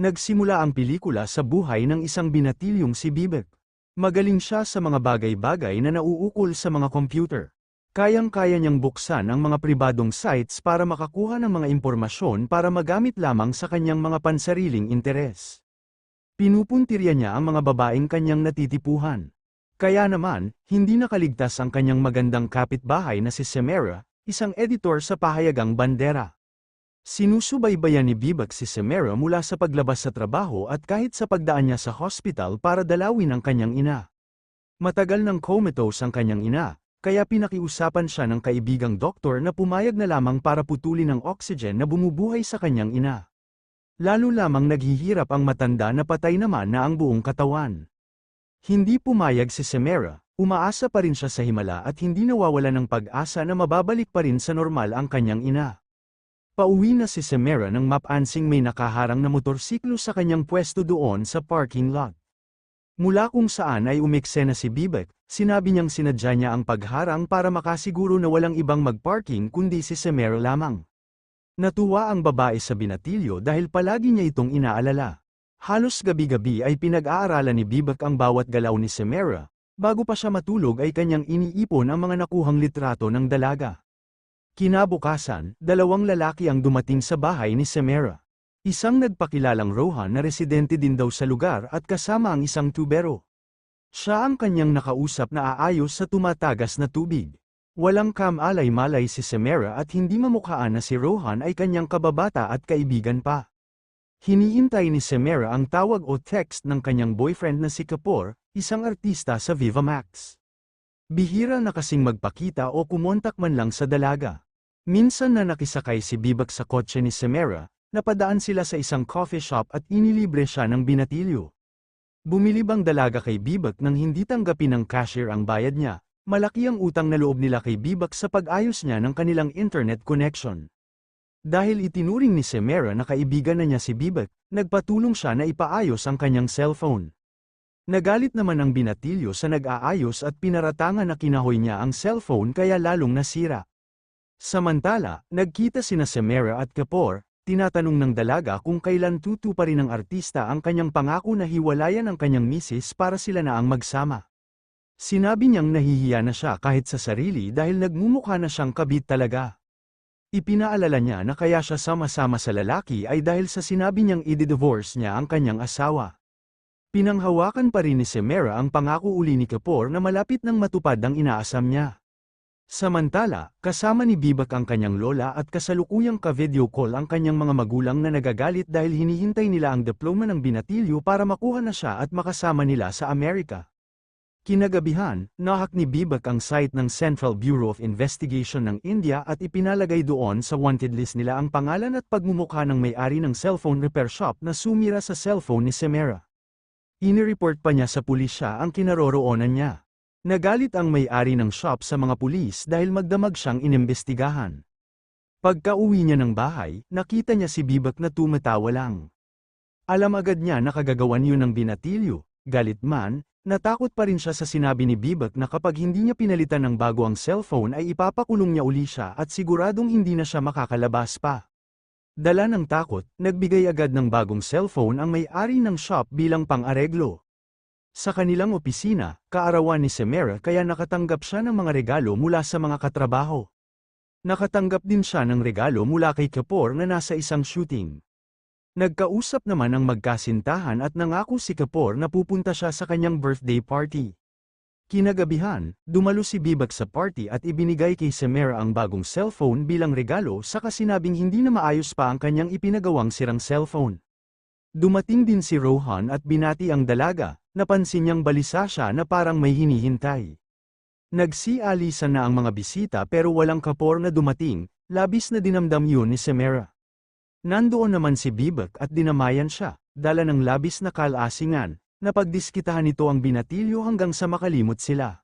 Nagsimula ang pelikula sa buhay ng isang binatilyong si Bibek. Magaling siya sa mga bagay-bagay na nauukol sa mga computer. Kayang-kaya niyang buksan ang mga pribadong sites para makakuha ng mga impormasyon para magamit lamang sa kanyang mga pansariling interes. Pinupuntirya niya ang mga babaeng kanyang natitipuhan. Kaya naman, hindi nakaligtas ang kanyang magandang kapitbahay na si Semera, isang editor sa pahayagang bandera. Sinusubaybayan ni Bibak si Semera mula sa paglabas sa trabaho at kahit sa pagdaan niya sa hospital para dalawin ang kanyang ina. Matagal nang comatose ang kanyang ina, kaya pinakiusapan siya ng kaibigang doktor na pumayag na lamang para putulin ang oxygen na bumubuhay sa kanyang ina. Lalo lamang naghihirap ang matanda na patay naman na ang buong katawan. Hindi pumayag si Semera, umaasa pa rin siya sa himala at hindi nawawala ng pag-asa na mababalik pa rin sa normal ang kanyang ina. Pauwi na si Semera nang mapansing may nakaharang na motorsiklo sa kanyang pwesto doon sa parking lot. Mula kung saan ay umeksena si Bibek, sinabi niyang sinadya niya ang pagharang para makasiguro na walang ibang magparking kundi si Semera lamang. Natuwa ang babae sa binatilyo dahil palagi niya itong inaalala. Halos gabi-gabi ay pinag-aaralan ni Bibek ang bawat galaw ni Semera, bago pa siya matulog ay kanyang iniipon ang mga nakuhang litrato ng dalaga. Kinabukasan, dalawang lalaki ang dumating sa bahay ni Semera. Isang nagpakilalang Rohan na residente din daw sa lugar at kasama ang isang tubero. Siya ang kanyang nakausap na aayos sa tumatagas na tubig. Walang kamalay-malay si Semera at hindi mamukhaan na si Rohan ay kanyang kababata at kaibigan pa. Hinihintay ni Semera ang tawag o text ng kanyang boyfriend na si Kapoor, isang artista sa Viva Max. Bihira na kasing magpakita o kumontak man lang sa dalaga. Minsan na nakisakay si Bibak sa kotse ni Semera, napadaan sila sa isang coffee shop at inilibre siya ng binatilyo. Bumili bang dalaga kay Bibak nang hindi tanggapin ng cashier ang bayad niya, malaki ang utang na loob nila kay Bibak sa pag-ayos niya ng kanilang internet connection. Dahil itinuring ni Semera na kaibigan na niya si Bibak, nagpatulong siya na ipaayos ang kanyang cellphone. Nagalit naman ang binatilyo sa nag-aayos at pinaratangan na kinahoy niya ang cellphone kaya lalong nasira. Samantala, nagkita sina Semera at Kapoor, tinatanong ng dalaga kung kailan tutu pa rin ng artista ang kanyang pangako na hiwalayan ang kanyang misis para sila na ang magsama. Sinabi niyang nahihiya na siya kahit sa sarili dahil nagmumukha na siyang kabit talaga. Ipinaalala niya na kaya siya sama-sama sa lalaki ay dahil sa sinabi niyang i-divorce niya ang kanyang asawa. Pinanghawakan pa rin ni Semera ang pangako uli ni Kapoor na malapit nang matupad ang inaasam niya. Samantala, kasama ni Bibak ang kanyang lola at kasalukuyang ka-video call ang kanyang mga magulang na nagagalit dahil hinihintay nila ang diploma ng binatilyo para makuha na siya at makasama nila sa Amerika. Kinagabihan, nahak ni Bibak ang site ng Central Bureau of Investigation ng India at ipinalagay doon sa wanted list nila ang pangalan at pagmumukha ng may-ari ng cellphone repair shop na sumira sa cellphone ni Semera. Inireport pa niya sa pulisya ang kinaroroonan niya. Nagalit ang may-ari ng shop sa mga pulis dahil magdamag siyang inimbestigahan. Pagka-uwi niya ng bahay, nakita niya si Bibak na tumatawa lang. Alam agad niya na kagagawan yun ng binatilyo, galit man, Natakot pa rin siya sa sinabi ni Bibak na kapag hindi niya pinalitan ng bago ang cellphone ay ipapakulong niya uli siya at siguradong hindi na siya makakalabas pa. Dala ng takot, nagbigay agad ng bagong cellphone ang may-ari ng shop bilang pang-areglo. Sa kanilang opisina, kaarawan ni Semera kaya nakatanggap siya ng mga regalo mula sa mga katrabaho. Nakatanggap din siya ng regalo mula kay Kapoor na nasa isang shooting. Nagkausap naman ang magkasintahan at nangako si Kapoor na pupunta siya sa kanyang birthday party. Kinagabihan, dumalo si Bibak sa party at ibinigay kay Semera ang bagong cellphone bilang regalo saka sinabing hindi na maayos pa ang kanyang ipinagawang sirang cellphone. Dumating din si Rohan at binati ang dalaga, napansin niyang balisa siya na parang may hinihintay. Nagsialisan na ang mga bisita pero walang kapor na dumating, labis na dinamdam yun ni Semera. Nandoon naman si Bibak at dinamayan siya, dala ng labis na kalasingan, na pagdiskitahan nito ang binatilyo hanggang sa makalimot sila.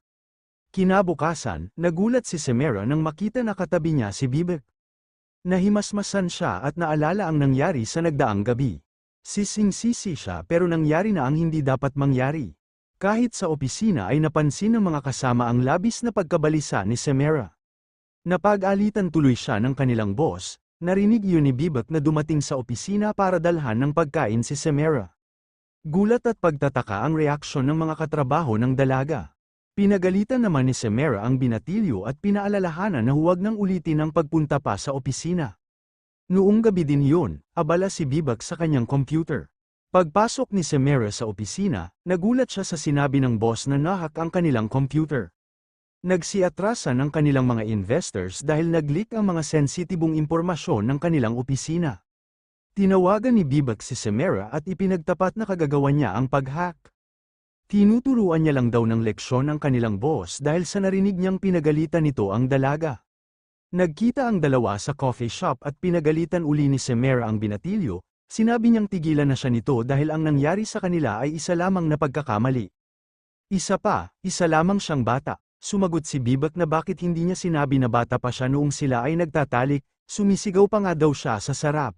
Kinabukasan, nagulat si Semera nang makita na katabi niya si Bibak. Nahimasmasan siya at naalala ang nangyari sa nagdaang gabi. Sising-sisi siya pero nangyari na ang hindi dapat mangyari. Kahit sa opisina ay napansin ng mga kasama ang labis na pagkabalisa ni Semera. Napag-alitan tuloy siya ng kanilang boss, narinig yun ni Bibak na dumating sa opisina para dalhan ng pagkain si Semera. Gulat at pagtataka ang reaksyon ng mga katrabaho ng dalaga. Pinagalitan naman ni Semera ang binatilyo at pinaalalahanan na huwag nang ulitin ang pagpunta pa sa opisina. Noong gabi din yun, abala si Bibak sa kanyang computer. Pagpasok ni Semera sa opisina, nagulat siya sa sinabi ng boss na nahak ang kanilang computer. Nagsiatrasan ang kanilang mga investors dahil nag-leak ang mga sensitibong impormasyon ng kanilang opisina. Tinawagan ni Bibak si Semera at ipinagtapat na kagagawa niya ang pag-hack. Tinuturuan niya lang daw ng leksyon ang kanilang boss dahil sa narinig niyang pinagalitan nito ang dalaga. Nagkita ang dalawa sa coffee shop at pinagalitan uli ni Semera ang binatilyo, sinabi niyang tigilan na siya nito dahil ang nangyari sa kanila ay isa lamang na pagkakamali. Isa pa, isa lamang siyang bata. Sumagot si Bibak na bakit hindi niya sinabi na bata pa siya noong sila ay nagtatalik, sumisigaw pa nga daw siya sa sarap.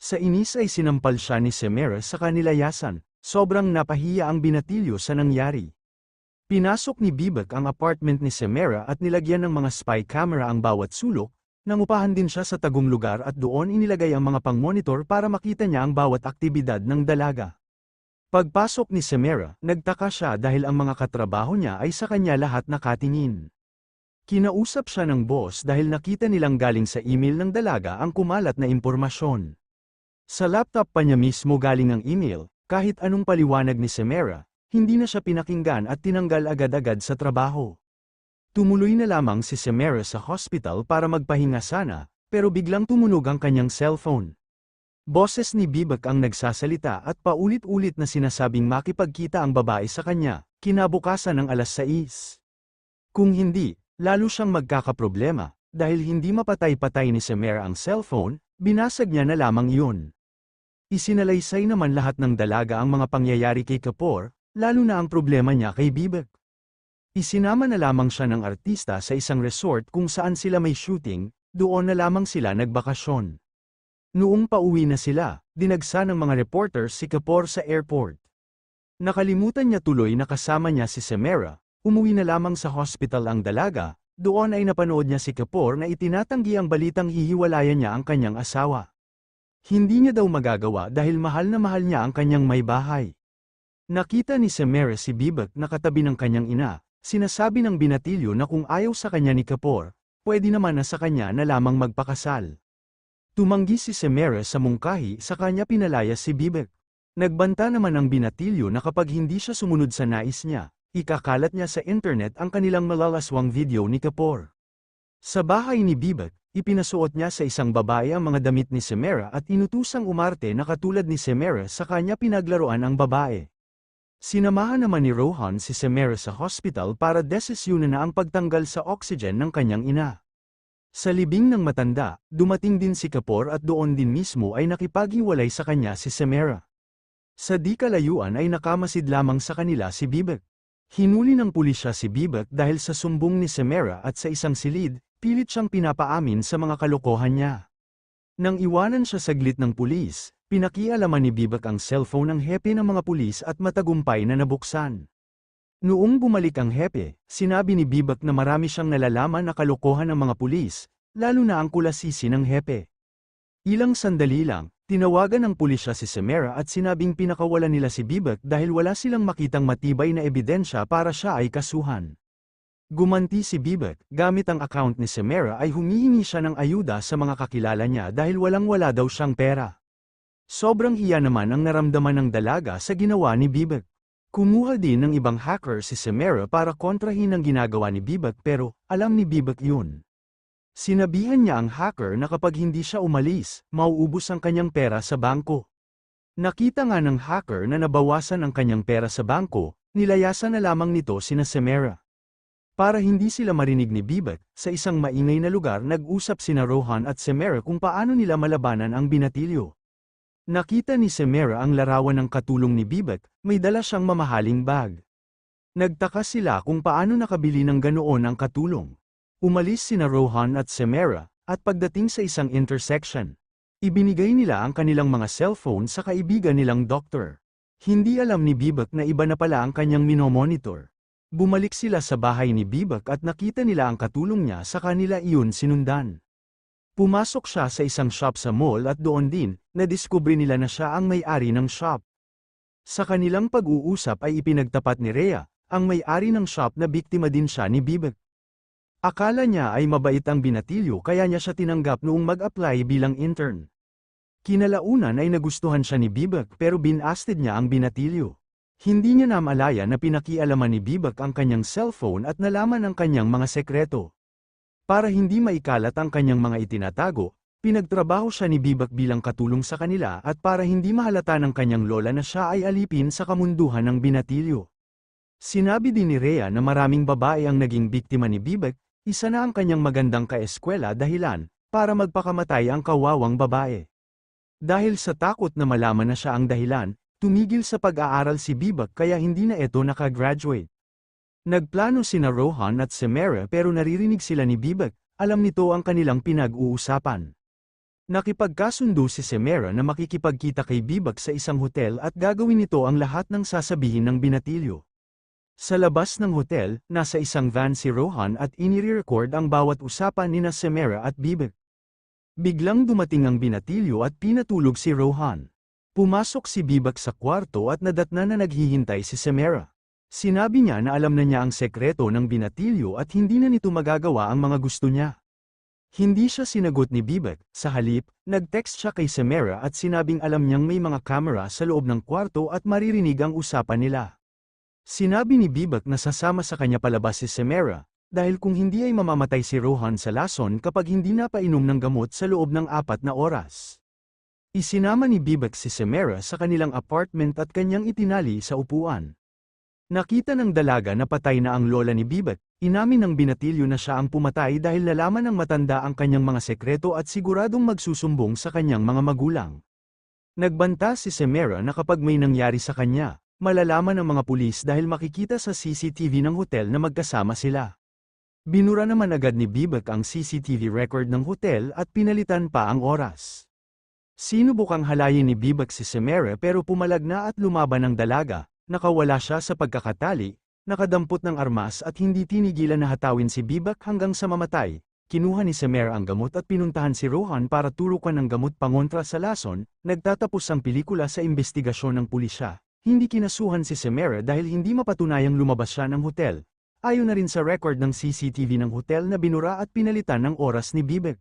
Sa inis ay sinampal siya ni Semera sa kanilayasan, sobrang napahiya ang binatilyo sa nangyari. Pinasok ni Bibak ang apartment ni Semera at nilagyan ng mga spy camera ang bawat sulok, nangupahan din siya sa tagong lugar at doon inilagay ang mga pang-monitor para makita niya ang bawat aktibidad ng dalaga. Pagpasok ni Semera, nagtaka siya dahil ang mga katrabaho niya ay sa kanya lahat nakatingin. Kinausap siya ng boss dahil nakita nilang galing sa email ng dalaga ang kumalat na impormasyon. Sa laptop pa niya mismo galing ang email, kahit anong paliwanag ni Semera, hindi na siya pinakinggan at tinanggal agad-agad sa trabaho. Tumuloy na lamang si Semera sa hospital para magpahinga sana, pero biglang tumunog ang kanyang cellphone. Boses ni Bibak ang nagsasalita at paulit-ulit na sinasabing makipagkita ang babae sa kanya, kinabukasan ng alas 6. Kung hindi, lalo siyang magkakaproblema, dahil hindi mapatay-patay ni Semera ang cellphone, binasag niya na lamang iyon. Isinalaysay naman lahat ng dalaga ang mga pangyayari kay Kapoor, lalo na ang problema niya kay Bibak. Isinama na lamang siya ng artista sa isang resort kung saan sila may shooting, doon na lamang sila nagbakasyon. Noong pauwi na sila, dinagsa ng mga reporters si Kapoor sa airport. Nakalimutan niya tuloy na kasama niya si Semera, umuwi na lamang sa hospital ang dalaga, doon ay napanood niya si Kapoor na itinatanggi ang balitang hihiwalayan niya ang kanyang asawa. Hindi niya daw magagawa dahil mahal na mahal niya ang kanyang may bahay. Nakita ni Semera si Bibak na katabi ng kanyang ina, sinasabi ng binatilyo na kung ayaw sa kanya ni Kapoor, pwede naman na sa kanya na lamang magpakasal. Tumanggi si Semera sa mungkahi sa kanya pinalaya si Bibek. Nagbanta naman ang binatilyo na kapag hindi siya sumunod sa nais niya, ikakalat niya sa internet ang kanilang malalaswang video ni Kapoor. Sa bahay ni Bibek, ipinasuot niya sa isang babae ang mga damit ni Semera at inutusang umarte na katulad ni Semera sa kanya pinaglaruan ang babae. Sinamahan naman ni Rohan si Semera sa hospital para desisyunan na ang pagtanggal sa oxygen ng kanyang ina. Sa libing ng matanda, dumating din si Kapoor at doon din mismo ay nakipaghiwalay sa kanya si Semera. Sa di kalayuan ay nakamasid lamang sa kanila si Bibek. Hinuli ng pulisya si Bibek dahil sa sumbong ni Semera at sa isang silid, pilit siyang pinapaamin sa mga kalokohan niya. Nang iwanan siya saglit ng pulis, pinakialaman ni Bibek ang cellphone ng hepe ng mga pulis at matagumpay na nabuksan. Noong bumalik ang hepe, sinabi ni Bibak na marami siyang nalalaman na kalokohan ng mga pulis, lalo na ang kulasisi ng hepe. Ilang sandali lang, tinawagan ng pulisya si Semera at sinabing pinakawalan nila si Bibak dahil wala silang makitang matibay na ebidensya para siya ay kasuhan. Gumanti si Bibak, gamit ang account ni Semera ay humihingi siya ng ayuda sa mga kakilala niya dahil walang-wala daw siyang pera. Sobrang hiya naman ang naramdaman ng dalaga sa ginawa ni Bibak. Kumuha din ng ibang hacker si Semera para kontrahin ang ginagawa ni Bibak pero alam ni Bibak yun. Sinabihan niya ang hacker na kapag hindi siya umalis, mauubos ang kanyang pera sa bangko. Nakita nga ng hacker na nabawasan ang kanyang pera sa bangko, nilayasan na lamang nito sina Semera. Para hindi sila marinig ni Bibak, sa isang maingay na lugar nag-usap sina Rohan at Semera kung paano nila malabanan ang binatilyo. Nakita ni Semera ang larawan ng katulong ni Bibek, may dala siyang mamahaling bag. Nagtaka sila kung paano nakabili ng ganoon ang katulong. Umalis sina Rohan at Semera, at pagdating sa isang intersection, ibinigay nila ang kanilang mga cellphone sa kaibigan nilang doktor. Hindi alam ni Bibek na iba na pala ang kanyang minomonitor. Bumalik sila sa bahay ni Bibek at nakita nila ang katulong niya sa kanila iyon sinundan. Pumasok siya sa isang shop sa mall at doon din, nadiskubre nila na siya ang may-ari ng shop. Sa kanilang pag-uusap ay ipinagtapat ni Rhea, ang may-ari ng shop na biktima din siya ni Bibek. Akala niya ay mabait ang binatilyo kaya niya siya tinanggap noong mag-apply bilang intern. Kinalaunan ay nagustuhan siya ni Bibek pero binasted niya ang binatilyo. Hindi niya namalaya na pinakialaman ni Bibek ang kanyang cellphone at nalaman ang kanyang mga sekreto. Para hindi maikalat ang kanyang mga itinatago, pinagtrabaho siya ni Bibek bilang katulong sa kanila at para hindi mahalata ng kanyang lola na siya ay alipin sa kamunduhan ng binatilyo. Sinabi din ni Rhea na maraming babae ang naging biktima ni Bibek, isa na ang kanyang magandang kaeskwela dahilan, para magpakamatay ang kawawang babae. Dahil sa takot na malaman na siya ang dahilan, tumigil sa pag-aaral si Bibek kaya hindi na ito nakagraduate. Nagplano sina Rohan at Semera pero naririnig sila ni Bibek, alam nito ang kanilang pinag-uusapan. Nakipagkasundo si Semera na makikipagkita kay Bibek sa isang hotel at gagawin nito ang lahat ng sasabihin ng binatilyo. Sa labas ng hotel, nasa isang van si Rohan at inire-record ang bawat usapan ni na Semera at Bibek. Biglang dumating ang binatilyo at pinatulog si Rohan. Pumasok si Bibek sa kwarto at nadatna na naghihintay si Semera. Sinabi niya na alam na niya ang sekreto ng binatilyo at hindi na nito magagawa ang mga gusto niya. Hindi siya sinagot ni Bibek, sa halip, nag-text siya kay Semera at sinabing alam niyang may mga kamera sa loob ng kwarto at maririnig ang usapan nila. Sinabi ni Bibek na sasama sa kanya palabas si Semera, dahil kung hindi ay mamamatay si Rohan sa lason kapag hindi napainom ng gamot sa loob ng apat na oras. Isinama ni Bibek si Semera sa kanilang apartment at kanyang itinali sa upuan. Nakita ng dalaga na patay na ang lola ni Bibek, inamin ng binatilyo na siya ang pumatay dahil nalaman ng matanda ang kanyang mga sekreto at siguradong magsusumbong sa kanyang mga magulang. Nagbanta si Semera na kapag may nangyari sa kanya, malalaman ng mga pulis dahil makikita sa CCTV ng hotel na magkasama sila. Binura naman agad ni Bibek ang CCTV record ng hotel at pinalitan pa ang oras. Sinubukang halayin ni Bibek si Semere pero pumalag na at lumaban ang dalaga, nakawala siya sa pagkakatali, nakadampot ng armas at hindi tinigilan na hatawin si Bibek hanggang sa mamatay. Kinuha ni Semere ang gamot at pinuntahan si Rohan para turukan ng gamot pangontra sa lason, nagtatapos ang pelikula sa investigasyon ng pulisya. Hindi kinasuhan si Semera dahil hindi mapatunayang lumabas siya ng hotel. Ayon na rin sa record ng CCTV ng hotel na binura at pinalitan ng oras ni Bibek.